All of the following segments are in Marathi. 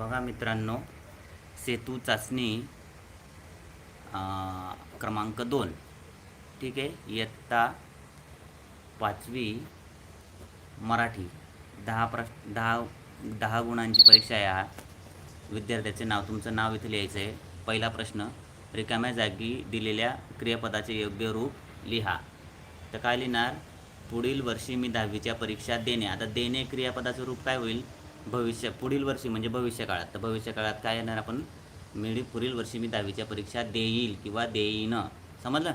बघा मित्रांनो सेतू चाचणी क्रमांक दोन. ठीक आहे? इयत्ता पाचवी मराठी. दहा प्रश्न दहा दहा गुणांची परीक्षा आहे हा विद्यार्थ्याचे नाव तुमचं नाव इथे लिहायचं आहे पहिला प्रश्न रिकाम्या जागी दिलेल्या क्रियापदाचे योग्य रूप लिहा. तर काय लिहिणार? पुढील वर्षी मी दहावीच्या परीक्षा देणे. आता देणे क्रियापदाचं रूप काय होईल? भविष्य पुढील वर्षी म्हणजे भविष्य काळात तर भविष्य काळात काय येणार? आपण मी पुढील वर्षी मी दहावीच्या परीक्षा देईल किंवा देईन. समजलं?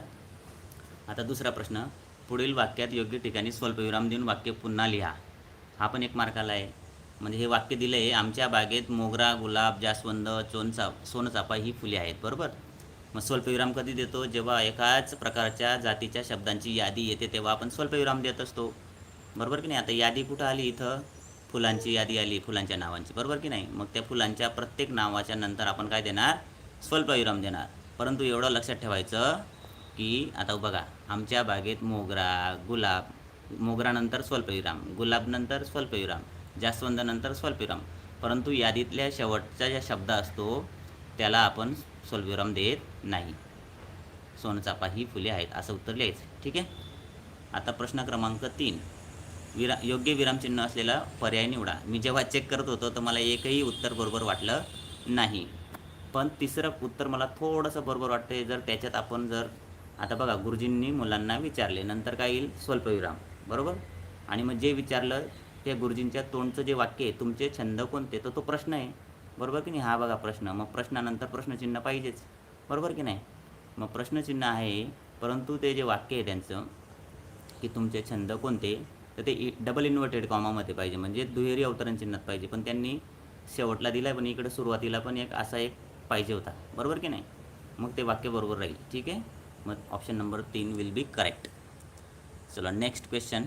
आता दुसरा प्रश्न. पुढील वाक्यात योग्य ठिकाणी स्वल्पविराम देऊन वाक्य पुन्हा लिहा. हा पण एक मार्काला आहे. म्हणजे हे वाक्य दिलं आहे आमच्या बागेत मोगरा गुलाब जास्वंद चोनचा सोनचाफा ही फुले आहेत. बरोबर? मग स्वल्पविराम कधी देतो? जेव्हा एकाच प्रकारच्या जातीच्या शब्दांची यादी येते तेव्हा आपण स्वल्पविराम देत असतो. बरोबर की नाही? आता यादी कुठं आली इथं? फुलांची यादी आली फुलांच्या नावांची. बरोबर की नाही? मग त्या फुलांच्या प्रत्येक नावाच्या नंतर आपण काय देणार? स्वल्पविराम देणार. परंतु एवढं लक्षात ठेवायचं की आता बघा आमच्या बागेत मोगरा गुलाब मोगरानंतर स्वल्पविराम गुलाबनंतर स्वल्पविराम जास्वंदानंतर स्वल्पविराम. परंतु यादीतल्या शेवटचा ज्या शब्द असतो त्याला आपण स्वल्पविराम देत नाही. सोनचापा ही फुले आहेत असं उत्तर लिहायचं. ठीक आहे? आता प्रश्न क्रमांक तीन. विरा योग्य विरामचिन्ह असलेला पर्याय निवडा. मी जेव्हा चेक करत होतो तर मला एकही उत्तर बरोबर वाटलं नाही. पण तिसरं उत्तर मला थोडंसं बरोबर वाटते जर त्याच्यात आपण जर आता बघा गुरुजींनी मुलांना विचारले नंतर काय येईल? स्वल्पविराम बरोबर? आणि मग जे विचारलं त्या गुरुजींच्या तोंडचं जे वाक्य आहे तुमचे छंद कोणते? तर तो प्रश्न आहे. बरोबर की नाही? हा बघा प्रश्न. मग प्रश्नानंतर प्रश्नचिन्ह पाहिजेच. बरोबर की नाही? मग प्रश्नचिन्ह आहे परंतु ते जे वाक्य आहे त्यांचं की तुमचे छंद कोणते? तर ते डबल इन्व्हर्टेड कॉमामध्ये पाहिजे. म्हणजे दुहेरी अवतरण चिन्हात पाहिजे. पण त्यांनी शेवटला दिला पण इकडे सुरुवातीला पण एक असा एक पाहिजे होता. बरोबर की नाही? मग ते वाक्य बरोबर राहील. ठीक आहे? मग ऑप्शन नंबर तीन विल बी करेक्ट चला नेक्स्ट क्वेश्चन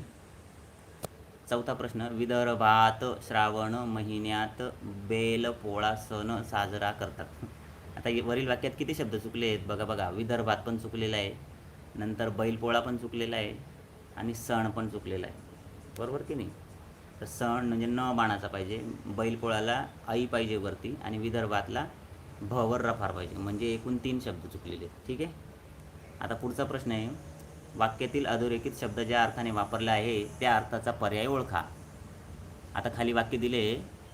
चौथा प्रश्न. विदर्भात श्रावण महिन्यात बेलपोळा सण साजरा करतात. आता वरील वाक्यात किती शब्द चुकले आहेत? बघा बघा. विदर्भात पण चुकलेला आहे. नंतर बैलपोळा पण चुकलेला आहे. आणि सण पण चुकलेला आहे. बरोबर की नाही? तर सण म्हणजे न बाणाचा पाहिजे बैलपोळाला आई पाहिजे वरती आणि विदर्भातला भवर रफार पाहिजे. म्हणजे एकूण तीन शब्द चुकलेले ठीक आहे? आता पुढचा प्रश्न आहे. वाक्यातील अधोरेखित शब्द ज्या अर्थाने वापरला आहे त्या अर्थाचा पर्याय ओळखा. आता खाली वाक्य दिले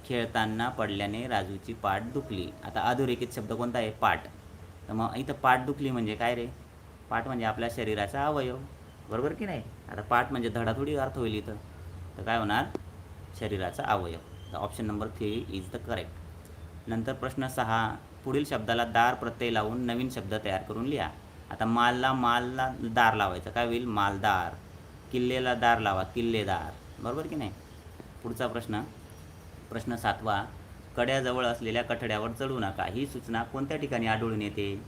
खेळताना पडल्याने राजूची पाठ दुखली. आता अधोरेखित शब्द कोणता आहे? पाठ. तर मग इथं पाठ दुखली म्हणजे काय रे? पाठ म्हणजे आपल्या शरीराचा अवयव. बरोबर की नाही? आता पाठ म्हणजे धडा थोडी अर्थ होईल इथं. तर काय होणार? शरीराचा अवयव. तर option number three is the correct नंतर प्रश्न सहा पुढील शब्दाला दार प्रत्यय लावून नवीन शब्द तयार करून लिहा. आता मालला मालला दार लावायचं. काय होईल? मालदार. किल्लेला दार लावा. किल्लेदार. बरोबर की नाही? पुढचा प्रश्न. प्रश्न सातवा कड्याजवळ असलेल्या कठड्यावर चढू नका. ही सूचना कोणत्या ठिकाणी आढळून येते?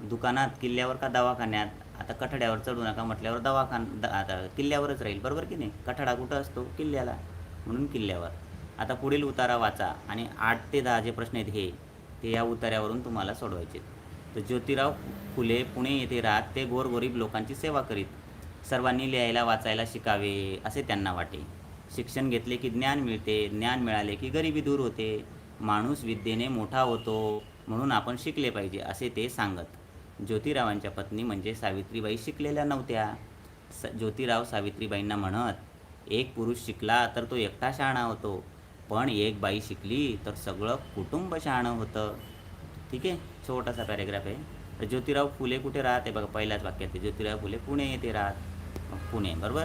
दुकानात किल्ल्यावर का दवाखान्यात? आता कठड्यावर चढू नका म्हटल्यावर दवाखान द आता किल्ल्यावरच राहील. बरोबर की नाही? कठडा कुठं असतो? किल्ल्याला. म्हणून किल्ल्यावर. आता पुढील उतारा वाचा आणि आठ ते दहा जे प्रश्न आहेत हे ते या उतार्यावरून तुम्हाला सोडवायचे तर ज्योतिराव फुले पुणे येथे राहत ते गोरगरीब लोकांची सेवा करीत. सर्वांनी लिहायला वाचायला शिकावे असे त्यांना वाटे. शिक्षण घेतले की ज्ञान मिळते ज्ञान मिळाले की गरिबी दूर होते. माणूस विद्येने मोठा होतो म्हणून आपण शिकले पाहिजे असे ते सांगत. ज्योतिरावांच्या पत्नी म्हणजे सावित्रीबाई शिकलेल्या नव्हत्या. स ज्योतिराव सावित्रीबाईंना म्हणत एक पुरुष शिकला तर तो एकटा शहाणा होतो. पण एक बाई शिकली तर सगळं कुटुंब शहाणं होतं. ठीक आहे? छोटासा पॅरेग्राफ आहे. तर ज्योतिराव फुले कुठे राहते? बघा पहिल्याच वाक्यात ज्योतिराव फुले पुणे येथे राहत. पुणे बरोबर?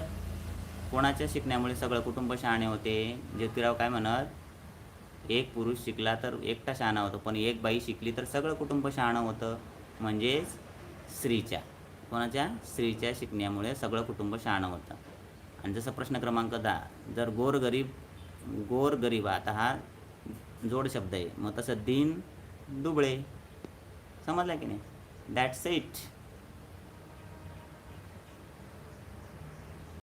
कोणाच्या शिकण्यामुळे सगळं कुटुंब शहाणे होते? ज्योतिराव काय म्हणत एक पुरुष शिकला तर एकटा शहाणा होतो. पण एक बाई शिकली तर सगळं कुटुंब शहाणं होतं. म्हणजेच स्त्रीच्या. कोणाच्या? स्त्रीच्या शिकण्यामुळे सगळं कुटुंब शहाणं होतं. आणि जसं प्रश्न क्रमांक दहा जर गोरगरीब गोरगरीब आता हा जोड शब्द आहे मग तसं दिन दुबळे. समजलं की नाही? That's it